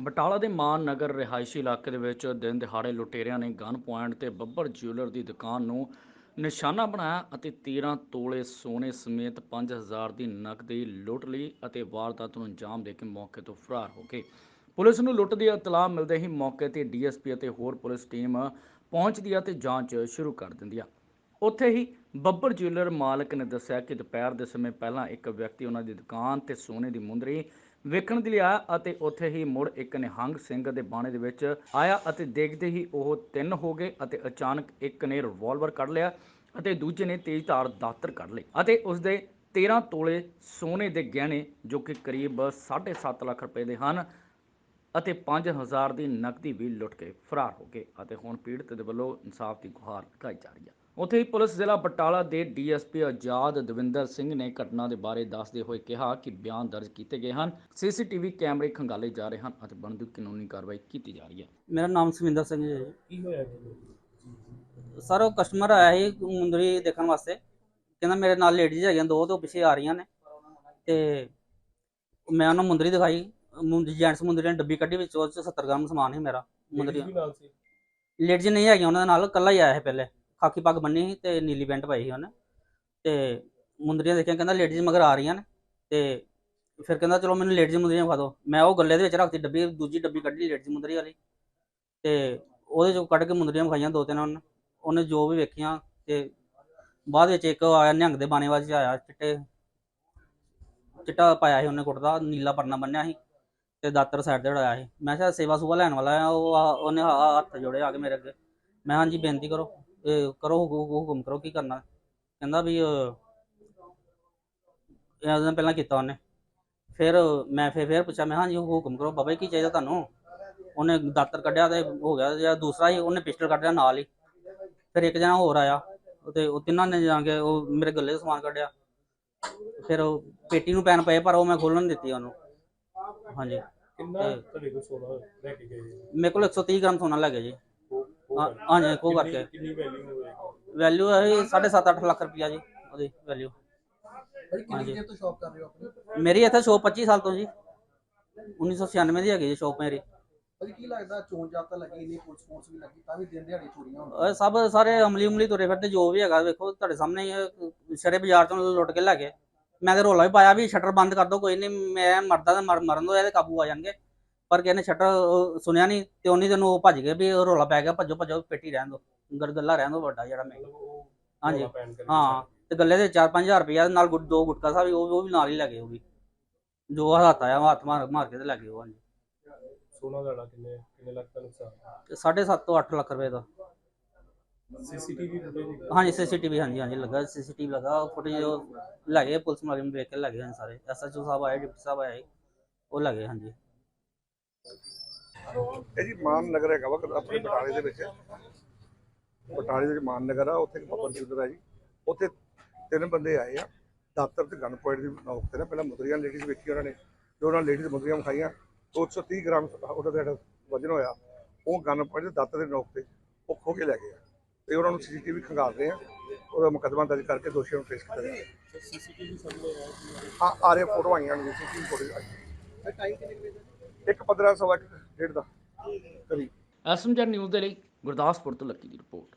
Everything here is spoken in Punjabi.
ਬਟਾਲਾ ਦੇ ਮਾਨ ਨਗਰ ਰਿਹਾਇਸ਼ੀ ਇਲਾਕੇ ਦੇ ਵਿੱਚ ਦਿਨ ਦਿਹਾੜੇ ਲੁਟੇਰਿਆਂ ਨੇ ਗਨ ਪੁਆਇੰਟ ਤੇ ਬੱਬਰ ਜਿਊਲਰ ਦੀ ਦੁਕਾਨ ਨੂੰ ਨਿਸ਼ਾਨਾ ਬਣਾਇਆ ਅਤੇ 13 ਤੋਲੇ ਸੋਨੇ ਸਮੇਤ 5000 ਦੀ ਨਕਦੀ ਲੁੱਟ ਲਈ ਅਤੇ ਵਾਰਦਾਤ ਨੂੰ ਅੰਜਾਮ ਦੇ ਕੇ ਮੌਕੇ ਤੋਂ ਫਰਾਰ ਹੋ ਗਏ। ਪੁਲਿਸ ਨੂੰ ਲੁੱਟ ਦੀ ਇਤਲਾਹ ਮਿਲਦੇ ਹੀ ਮੌਕੇ ਤੇ ਡੀਐਸਪੀ ਅਤੇ ਹੋਰ ਪੁਲਿਸ ਟੀਮ ਪਹੁੰਚਦੀ ਹੈ ਤੇ ਜਾਂਚ ਸ਼ੁਰੂ ਕਰ ਦਿੰਦੀ ਹੈ ਉੱਥੇ ਹੀ ਬੱਬਰ ਜਿਊਲਰ ਮਾਲਕ ਨੇ ਦੱਸਿਆ ਕਿ ਦੁਪਹਿਰ ਦੇ ਸਮੇਂ ਪਹਿਲਾਂ ਇੱਕ ਵਿਅਕਤੀ ਉਹਨਾਂ ਦੀ ਦੁਕਾਨ ਤੇ ਸੋਨੇ ਦੀ ਮੁੰਦਰੀ ਵੇਖਣ ਦੇ ਲਈ ਆਇਆ ਅਤੇ ਉੱਥੇ ਹੀ ਮੁੜ ਇੱਕ ਨਿਹੰਗ ਸਿੰਘ ਦੇ ਬਾਣੇ ਦੇ ਵਿੱਚ ਆਇਆ ਅਤੇ ਦੇਖਦੇ ਹੀ ਉਹ ਤਿੰਨ ਹੋ ਗਏ ਅਤੇ ਅਚਾਨਕ ਇੱਕ ਨੇ ਰਿਵਾਲਵਰ ਕੱਢ ਲਿਆ ਅਤੇ ਦੂਜੇ ਨੇ ਤੇਜ਼ਧਾਰ ਦਾਤਰ ਕੱਢ ਲਈ ਅਤੇ ਉਸ ਦੇ 13 ਤੋਲੇ ਸੋਨੇ ਦੇ ਗਹਿਣੇ ਜੋ ਕਿ ਕਰੀਬ 7.5 ਲੱਖ ਰੁਪਏ ਦੇ ਹਨ ਅਤੇ 5000 ਦੀ ਨਕਦੀ ਵੀ ਲੁੱਟ ਕੇ ਫਰਾਰ ਹੋ ਗਏ ਅਤੇ ਹੁਣ ਪੀੜਤ ਦੇ ਵੱਲੋਂ ਇਨਸਾਫ ਦੀ ਗੁਹਾਰ ਲਗਾਈ ਜਾ ਰਹੀ ਹੈ। ਉੱਥੇ ਹੀ ਪੁਲਿਸ ਜ਼ਿਲ੍ਹਾ ਬਟਾਲਾ ਦੇ ਡੀਐਸਪੀ ਆਜ਼ਾਦ ਦਵਿੰਦਰ ਸਿੰਘ ਨੇ ਘਟਨਾ ਦੇ ਬਾਰੇ ਦੱਸਦੇ ਹੋਏ ਕਿਹਾ ਕਿ ਬਿਆਨ ਦਰਜ ਕੀਤੇ ਗਏ ਹਨ ਸੀਸੀਟੀਵੀ ਕੈਮਰੇ ਖੰਗਾਲੇ ਜਾ ਰਹੇ ਹਨ ਅਤੇ ਬਣਦੀ ਕਾਨੂੰਨੀ ਕਾਰਵਾਈ ਕੀਤੀ ਜਾ ਰਹੀ ਹੈ। ਮੇਰਾ ਨਾਮ ਸੁਵਿੰਦਰ ਸਿੰਘ ਜੀ। ਕੀ ਹੋਇਆ ਜੀ? ਸਰ ਉਹ ਕਸਟਮਰ ਆਇਆ ਸੀ ਮੁੰਦਰੀ ਦੇਖਣ ਵਾਸਤੇ। ਕਹਿੰਦਾ ਮੇਰੇ ਨਾਲ ਲੇਡੀਜ਼ ਹੈਗੀਆਂ ਦੋ ਤੋਂ ਪਿੱਛੇ ਆ ਰਹੀਆਂ ਨੇ। ਤੇ ਮੈਂ ਉਹਨੂੰ ਮੁੰਦਰੀ ਦਿਖਾਈ। ਮੁੰਦਰੀ ਜੈਂਟਸ ਮੁੰਦਰੀ ਨੇ ਡੱਬੀ ਕੱਢੀ ਵਿੱਚ ਉਹ 'ਚ 70 ਗ੍ਰਾਮ ਸਮਾਨ ਸੀ ਮੇਰਾ ਮੁੰਦਰੀ ਲੇਡੀਜ਼ ਨਹੀਂ ਹੈਗੀਆਂ ਉਹਨਾਂ ਦੇ ਨਾਲ ਕੱਲਾ ਹੀ ਆਇਆ ਸੀ ਪਹਿਲੇ। ਖਾਕੀ ਪੱਗ ਬੰਨੀ ਸੀ ਤੇ ਨੀਲੀ ਪੈਂਟ ਪਾਈ ਸੀ ਉਹਨੇ। ਤੇ ਮੁੰਦਰੀਆਂ ਦੇਖੀਆਂ, ਕਹਿੰਦਾ ਲੇਡੀਜ਼ ਮਗਰ ਆ ਰਹੀਆਂ ਨੇ। ਤੇ ਫਿਰ ਕਹਿੰਦਾ, ਚਲੋ ਮੈਨੂੰ ਲੇਡੀਜ਼ ਮੁੰਦਰੀਆਂ ਵਿਖਾ ਦਿਓ। ਮੈਂ ਉਹ ਗੱਲੇ ਦੇ ਵਿੱਚ ਰੱਖਤੀ ਡੱਬੀ, ਦੂਜੀ ਡੱਬੀ ਕੱਢੀ ਲੇਡੀਜ਼ ਮੁੰਦਰੀ ਵਾਲੀ। ਤੇ ਉਹਦੇ ਚੋਂ ਕੱਢ ਕੇ ਮੁੰਦਰੀਆਂ ਵਿਖਾਈਆਂ ਦੋ ਤਿੰਨ ਉਹਨੇ। ਉਹਨੇ ਜੋ ਵੀ ਵੇਖੀਆਂ ਤੇ ਬਾਅਦ ਵਿੱਚ ਇੱਕ ਆਇਆ ਨਿਹੰਗ ਦੇ ਬਾਣੇਵਾਜ ਚ ਆਇਆ, ਚਿੱਟੇ, ਚਿੱਟਾ ਪਾਇਆ ਸੀ ਉਹਨੇ ਕੁੜਤਾ, ਨੀਲਾ ਪਰਨਾ ਬੰਨਿਆ ਸੀ ਤੇ ਦਾਤਰ ਸਾਈਡ ਤੇ ਉਡਾਇਆ ਸੀ। ਮੈਂ ਕਿਹਾ, ਸ਼ੇਵਾ ਸੁਭਾ ਲੈਣ ਵਾਲਾ ਆ, ਉਹ ਉਹਨੇ ਹੱਥ ਜੋੜੇ ਆ ਕੇ ਮੇਰੇ ਅੱਗੇ। ਮੈਂ ਹਾਂਜੀ, ਬੇਨਤੀ ਕਰੋ। ਇਹ ਕਰੋ ਹੁਕਮ ਹੁਕਮ ਕਰੋ ਕੀ ਕਰਨਾ। ਕਹਿੰਦਾ ਵੀ ਅਹ, ਇਹ ਉਹਨੇ ਪਹਿਲਾਂ ਕੀਤਾ ਉਹਨੇ। ਫਿਰ ਮੈਂ ਫਿਰ ਫਿਰ ਪੁੱਛਿਆ ਮੈਂ ਹਾਂਜੀ ਹੁਕਮ ਕਰੋ ਬਾਬਾ ਜੀ ਕੀ ਚਾਹੀਦਾ ਤੁਹਾਨੂੰ? ਉਹਨੇ ਦਾਤਰ ਕੱਢਿਆ ਤੇ ਹੋ ਗਿਆ ਜਾਂ ਦੂਸਰਾ ਹੀ ਉਹਨੇ ਪਿਸਟਲ ਕੱਢਿਆ ਨਾਲ ਹੀ। ਫਿਰ ਇੱਕ ਜਣਾ ਹੋਰ ਆਇਆ ਤੇ ਉਹ ਤਿੰਨਾਂ ਨੇ ਜਾ ਕੇ ਉਹ ਮੇਰੇ ਗੱਲੇ ਤੋਂ ਸਮਾਨ ਕੱਢਿਆ। ਫਿਰ ਉਹ ਪੇਟੀ ਨੂੰ ਪੈਨ ਪਏ ਪਰ ਉਹ ਮੈਂ ਖੋਲਣ ਨਹੀਂ ਦਿੱਤੀ ਉਹਨੂੰ। ਹਾਂਜੀ। ਕਿੰਨਾ ਤੁਹਾਡੇ ਕੋਲ ਸੋਨਾ ਲੈ ਕੇ ਗਏ? ਮੇਰੇ ਕੋਲ 130 ਗ੍ਰਾਮ ਸੋਨਾ ਲੱਗ ਗਿਆ ਜੀ। ਹਾਂ। ਹਾਂਜੀ ਕੋ ਕਿੰਨੀ- ਕਰਕੇ ਕਿੰਨੀ ਵੈਲਿਊ ਹੋਵੇਗੀ ਵੈਲਿਊ ਹੈ 7.5 8 ਲੱਖ ਰੁਪਈਆ ਜੀ ਉਹਦੀ ਵੈਲਿਊ ਭਾਈ ਕਿੰਨੀ ਹਾਂਜੀ। ਦੇਰ ਤੋਂ ਸ਼ੌਪ ਕਰ ਰਹੇ ਹੋ ਆਪਣੀ? ਮੇਰੀ ਇੱਥੇ ਸ਼ੋਪ 25 ਸਾਲ ਤੋਂ ਜੀ। 1996 ਦੀ ਹੈਗੀ ਜੀ ਸ਼ੋਪ ਮੇਰੀ। ਕੀ ਲੱਗਦਾ ਚੋਣ ਜਾਬਤਾ ਲੱਗੀ ਇੰਨੀ ਪੁਲਿਸ ਫੋਰਸ ਵੀ ਲੱਗੀ ਤਾਂ ਵੀ ਦਿਨ ਦਿਹਾੜੀ ਚੋਰੀਆਂ ਹੁੰਦੀਆਂ। ਇਹ ਸਭ ਸਾਰੇ ਅਮਲੀ ਉਮਲੀ ਤੁਰੇ ਫਿਰਦੇ ਜੋ ਵੀ ਹੈਗਾ ਵੇਖੋ ਤੁਹਾਡੇ ਸਾਹਮਣੇ ਹੀ ਸ਼ਰੇ ਬਾਜ਼ਾਰ ਤੋਂ ਲੁੱਟ ਕੇ ਲੈ ਗਏ। ਮੈਂ ਤੇ ਰੋਲਾ ਵੀ ਪਾਇਆ ਵੀ ਸ਼ਟਰ ਬੰਦ ਕਰ ਦੋ ਕੋਈ ਨਹੀਂ ਮੈਂ ਮਰਦਾ ਤੇ ਮਰ- ਮਰਨ ਦੋ ਇਹਦੇ ਕਾਬੂ ਆ ਜਾਣਗੇ। ਪਰ ਕਿਸੇ ਨੇ ਸ਼ਟਰ ਸੁਣਿਆ ਨਹੀਂ ਤੇ ਉਹਨੀ ਦਿਨ ਉਹ ਭੱਜ ਗਏ ਵੀ ਉਹ ਰੋਲਾ ਪੈ ਗਿਆ ਭੱਜੋ ਭੱਜੋ ਪੇਟੀ ਰਹਿਣ ਦੋ। ਗਰਗੱਲਾ ਰਹਿਣ ਦੋ ਵੱਡਾ ਜਿਹੜਾ ਮੈਂ ਹਾਂਜੀ। ਹਾਂ ਤੇ ਗੱਲੇ ਦੇ 4-5000 ਰੁਪਇਆ ਨਾਲ ਗੁੱਟ ਦੋ ਗੁਟਕਾ ਸਾਹਿਬ ਉਹ ਉਹ ਵੀ ਨਾਲ ਹੀ ਲੈ ਗਏ ਉਹ ਵੀ ਜੋ ਹੱਥ ਆਇਆ ਹੱਥ ਮਾਰ ਮਾਰ ਕੇ ਤੇ ਲੈ ਗਏ ਉਹ ਹਾਂਜੀ। ਸੋਨਾ ਦਾ ਕਿੰਨੇ ਕਿੰਨੇ ਲੱਖ ਦਾ ਨੁਕਸਾਨ? ਤੇ 7.5 ਤੋਂ 8 ਲੱਖ ਰੁਪਏ ਦਾ। ਸੀਸੀਟੀਵੀ ਹਾਂਜੀ ਸੀਸੀਟੀਵੀ ਹਾਂਜੀ ਹਾਂਜੀ ਲੱਗਾ। ਸੀਸੀਟੀਵੀ ਲੱਗਾ। ਫੁਟੇਜ ਉਹ ਲੈ ਗਏ ਪੁਲਿਸ ਮੁਲਾਜ਼ਮ ਵੇਖ ਕੇ ਲੈ ਗਏ ਹਨ ਸਾਰੇ। ਐਸਐਚਓ ਸਾਹਿਬ ਆਏ ਡਿਪਟੀ ਸਾਹਿਬ ਆਏ ਉਹ ਲੈ ਗਏ ਹਾਂਜੀ। ਇਹ ਜੀ ਮਾਨ ਨਗਰ ਹੈਗਾ ਵਾ ਆਪਣੇ ਬਟਾਲੇ ਦੇ ਵਿੱਚ। ਬਟਾਲੇ ਦੇ ਵਿੱਚ ਮਾਨ ਨਗਰ ਆ ਉੱਥੇ ਇੱਕ ਬੱਬਰ ਆ ਜੀ। ਉੱਥੇ ਤਿੰਨ ਬੰਦੇ ਆਏ ਆ ਦਾਤਰ ਤੇ ਗਨ ਪੁਆਇੰਟ ਦੀ ਨੌਕ ਤੇ ਨਾ ਪਹਿਲਾਂ ਮੁਦਰੀਆਂ ਲੇਡੀਜ਼ ਵੇਖੀ ਉਹਨਾਂ ਨੇ ਜੋ ਉਹਨਾਂ ਲੇਡੀਜ਼ ਮੁਦਰੀਆਂ ਵਿਖਾਈਆਂ 230 ਗ੍ਰਾਮ ਉਹਦਾ ਜਿਹੜਾ ਵਜਨ ਹੋਇਆ ਉਹ ਗਨ ਪੁਆਇੰਟ ਦੇ ਦਾਤਰ ਦੇ ਨੌਕ ਤੇ ਉਹ ਖੋ ਕੇ ਲੈ ਗਏ ਤੇ ਉਹਨਾਂ ਨੂੰ ਸੀਸੀਟੀਵੀ ਖੰਗਾਲ ਰਹੇ ਆ ਉਹਦਾ ਮੁਕੱਦਮਾ ਦਰਜ ਕਰਕੇ ਦੋਸ਼ੀਆਂ ਨੂੰ ਪੇਸ਼ ਕੀਤਾ ਜਾਏਗਾ ਸੀਸੀਟੀਵੀ ਸਾਹਮਣੇ ਆ ਆ ਰਹੇ ਫੋਟੋ ਆਈਆਂ ਨੇ ਸੀਸੀਟੀਵੀ ਫੋਟੋ ਆਈ। ਟਾਈਮ ਕਿੰਨੇ ਵਜੇ ਇੱਕ 15 ਸਵਾ ਇੱਕ ਡੇਢ ਦਾ ਕਰੀਬ। ਐਸਐਮਜੀ ਨਿਊਜ਼ ਦੇ ਲਈ ਗੁਰਦਾਸਪੁਰ ਤੋਂ ਲੱਕੀ ਦੀ ਰਿਪੋਰਟ।